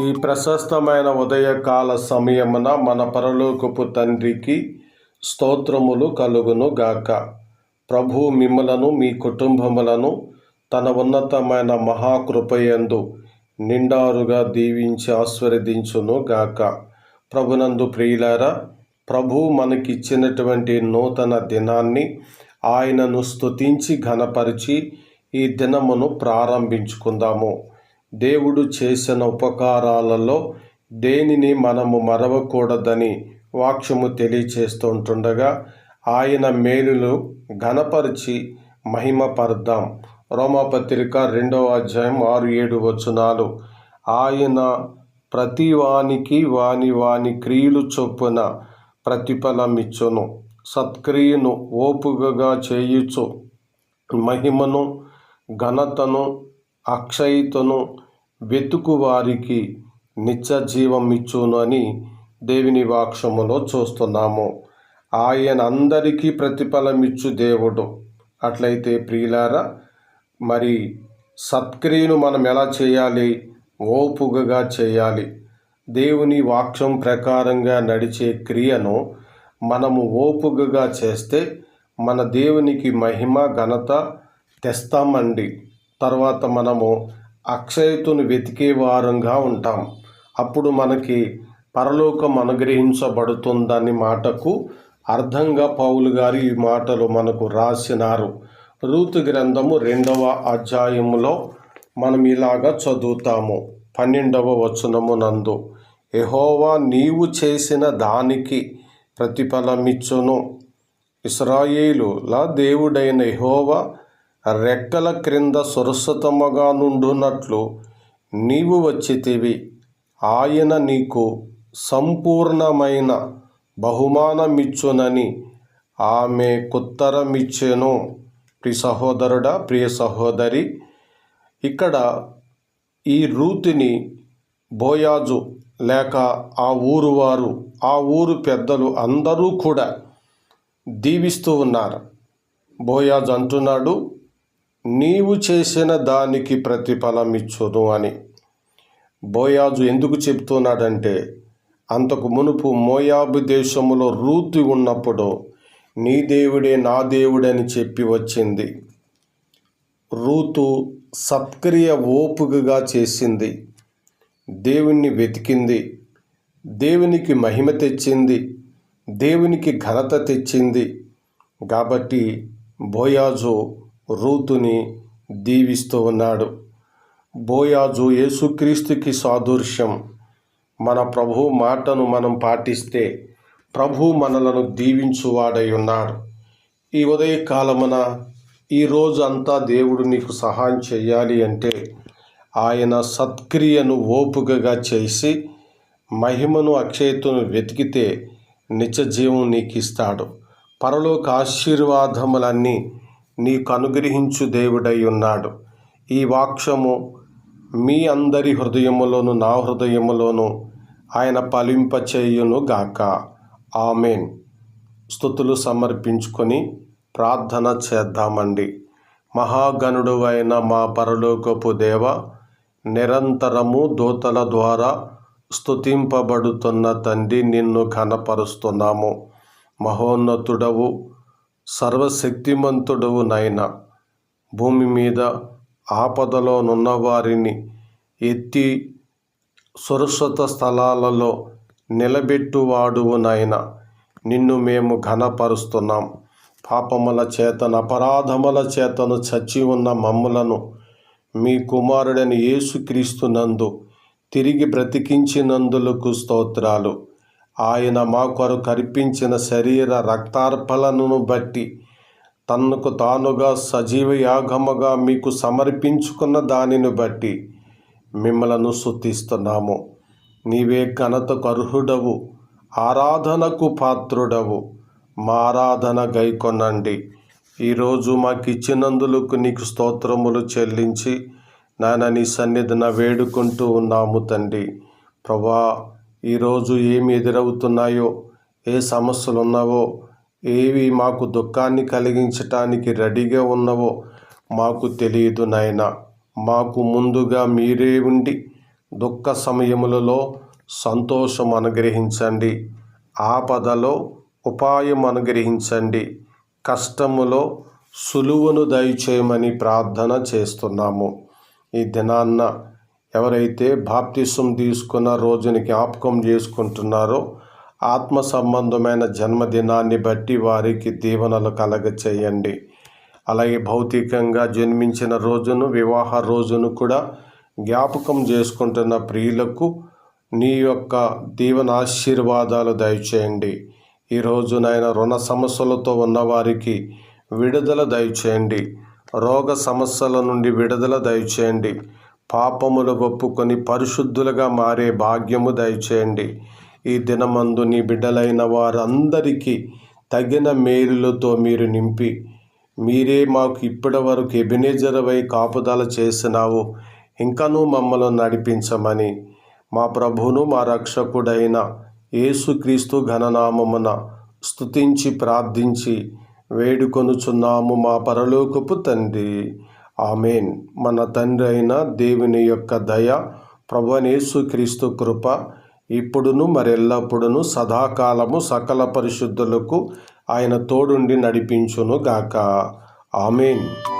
ఈ ప్రశస్తమైన ఉదయకాల సమయమున మన పరలోకపు తండ్రికి స్తోత్రములు కలుగును గాక. ప్రభు మిమ్మలను మీ కుటుంబములను తన ఉన్నతమైన మహాకృపయందు నిండారుగా దీవించి ఆస్వాదించును గాక. ప్రభునందు ప్రియులారా ప్రభు మనకిచ్చినటువంటి నూతన దినాన్ని ఆయనను స్తుతించి ఘనపరిచి ఈ దినమును ప్రారంభించుకుందాము. దేవుడు చేసిన ఉపకారాలలో దేనిని మనము మరవకూడదని వాక్యము తెలియచేస్తుంటుండగా ఆయన మేలులు ఘనపరిచి మహిమపరదాం రోమపత్రిక రెండవ అధ్యాయం ఆరు ఏడు వచనాలు. ఆయన ప్రతి వానికి వాని వాని క్రియలు చొప్పున ప్రతిఫలమిచ్చును. సత్క్రియను ఓపుగగా చేయుచు మహిమను ఘనతను అక్షయతను వెతుకు వారికి నిత్య జీవం ఇచ్చును అని దేవుని వాక్షములో చూస్తున్నాము. ఆయన అందరికీ ప్రతిఫలం ఇచ్చు దేవుడు. అట్లయితే ప్రియులారా మరి సత్క్రియను మనం ఎలా చేయాలి? ఓపుగగా చేయాలి. దేవుని వాక్యం ప్రకారంగా నడిచే క్రియను మనము ఓపుగగా చేస్తే మన దేవునికి మహిమ ఘనత తెస్తామండి. తర్వాత మనము అక్షయతుని వెతికే వారంగా ఉంటాం. అప్పుడు మనకి పరలోకం అనుగ్రహించబడుతుందని మాటకు అర్థంగా పౌలు గారు ఈ మాటలు మనకు రాసినారు. రూతు గ్రంథము రెండవ అధ్యాయములో మనం ఇలాగా చదువుతాము. పన్నెండవ వచనము నందు ఎహోవా నీవు చేసిన దానికి ప్రతిఫలమిచ్చును. ఇస్రాయేలుల దేవుడైన ఎహోవా రెక్కల క్రింద సురక్షితముగా నుండునట్లు నీవు వచ్చితివి. ఆయన నీకు సంపూర్ణమైన బహుమానమిచ్చునని ఆమె కుత్తరమిచ్చెను ప్రి సహోదరుడా ప్రియ సహోదరి ఇక్కడ ఈ రూతిని బోయాజు లేక ఆ ఊరు వారు ఆ ఊరు పెద్దలు అందరూ కూడా దీవిస్తూ ఉన్నారు. బోయాజు అంటున్నాడు నీవు చేసిన దానికి ప్రతిఫలం ఇచ్చును అని. బోయాజు ఎందుకు చెప్తున్నాడంటే అంతకు మునుపు మోయాబు దేశములో రూతు ఉన్నప్పుడు నీ దేవుడే నా దేవుడని చెప్పి వచ్చింది. రూతు సత్క్రియ ఓపుకగా చేసింది. దేవుణ్ణి వెతికింది. దేవునికి మహిమ తెచ్చింది. దేవునికి ఘనత తెచ్చింది. కాబట్టి బోయాజు రూతుని దీవిస్తూ ఉన్నాడు. బోయాజు యేసుక్రీస్తుకి సాదృశ్యం. మన ప్రభు మాటను మనం పాటిస్తే ప్రభు మనలను దీవించువాడై ఉన్నాడు. ఈ ఉదయకాలమున ఈరోజు అంతా దేవుడు నీకు సహాయం చేయాలి అంటే ఆయన సత్క్రియను ఓపుకగా చేసి మహిమను అక్షయతను వెతికితే నిత్య జీవం నీకు ఇస్తాడు పరలోక ఆశీర్వాదములన్నీ నీకు అనుగ్రహించు దేవుడై ఉన్నాడు ఈ వాక్యము మీ అందరి హృదయములోను నా హృదయములోను ఆయన ఫలింపచేయును గాక. ఆమెన్. స్థుతులు సమర్పించుకొని ప్రార్థన చేద్దామండి. మహాగణుడు అయిన మా పరలోకపు దేవ నిరంతరము దూతల ద్వారా స్తుతింపబడుతున్న తండ్రి నిన్ను ఘనపరుస్తున్నాము. మహోన్నతుడవు సర్వశక్తిమంతుడవు నాయన భూమి మీద ఆపదలోనున్న వారిని ఎత్తి సురక్షిత స్థలాలలో నిలబెట్టువాడువు నాయన నిన్ను మేము ఘనపరుస్తున్నాం. పాపముల చేతను అపరాధముల చేతను చచ్చి ఉన్న మమ్ములను మీ కుమారుడని యేసుక్రీస్తునందు తిరిగి బ్రతికించినందులకు స్తోత్రాలు. ఆయన మా కొరకు శరీర రక్తార్పణను బట్టి తనకు తానుగా సజీవ యాగముగా మీకు సమర్పించుకున్న దానిని బట్టి మిమ్మలను శుద్ధిస్తున్నాము నీవే ఘనతకు అర్హుడవు ఆరాధనకు పాత్రుడవు. మా ఆరాధన గైకొనండి. ఈరోజు మాకు ఇచ్చినందులకు నీకు స్తోత్రములు చెల్లించి నాయన నీ సన్నిధిన వేడుకుంటూ ఉన్నాము తండ్రి. ప్రభా ఈరోజు ఏమి ఎదురవుతున్నాయో ఏ సమస్యలు ఉన్నావో ఏవి మాకు దుఃఖాన్ని కలిగించటానికి రెడీగా ఉన్నవో మాకు తెలియదు నాయన. మాకు ముందుగా మీరే ఉండి దుఃఖ సమయములలో సంతోషం అనుగ్రహించండి. ఆపదలో ఉపాయం అనుగ్రహించండి. కష్టములో సులువును దయచేయమని ప్రార్థన చేస్తున్నాము. ఈ దినాన్న ఎవరైతే బాప్తిసం తీసుకున్న రోజుని జ్ఞాపకం చేసుకుంటున్నారో ఆత్మ సంబంధమైన జన్మదినాన్ని బట్టి వారికి దీవెనలు కలగ చేయండి అలాగే భౌతికంగా జన్మించిన రోజును వివాహ రోజును కూడా జ్ఞాపకం చేసుకుంటున్న ప్రియులకు నీ యొక్క దీవెన ఆశీర్వాదాలు దయచేయండి. ఈ రోజునైనా రుణ సమస్యలతో ఉన్నవారికి విడుదల దయచేయండి. రోగ సమస్యల నుండి విడుదల దయచేయండి. పాపములు ఒప్పుకొని పరిశుద్ధులుగా మారే భాగ్యము దయచేయండి. ఈ దినమందు నీ బిడ్డలైన వారందరికీ తగిన మేలులతో మీరు నింపి మీరే మాకు ఇప్పటి వరకు ఎబినేజరవై కాపుదల చేసినావు. ఇంకనూ మమ్మల్ని నడిపించమని మా ప్రభును మా రక్షకుడైన యేసుక్రీస్తు ఘననామమున స్తుతించి ప్రార్థించి వేడుకొనుచున్నాము మా పరలోకపు తండ్రి. ఆమెన్. మన తండ్రి అయిన దేవుని యొక్క దయ ప్రభునేసుక్రీస్తు కృప ఇప్పుడును మరెల్లప్పుడును సదాకాలము సకల పరిశుద్ధులకు ఆయన తోడుండి నడిపించును గాక. ఆమెన్.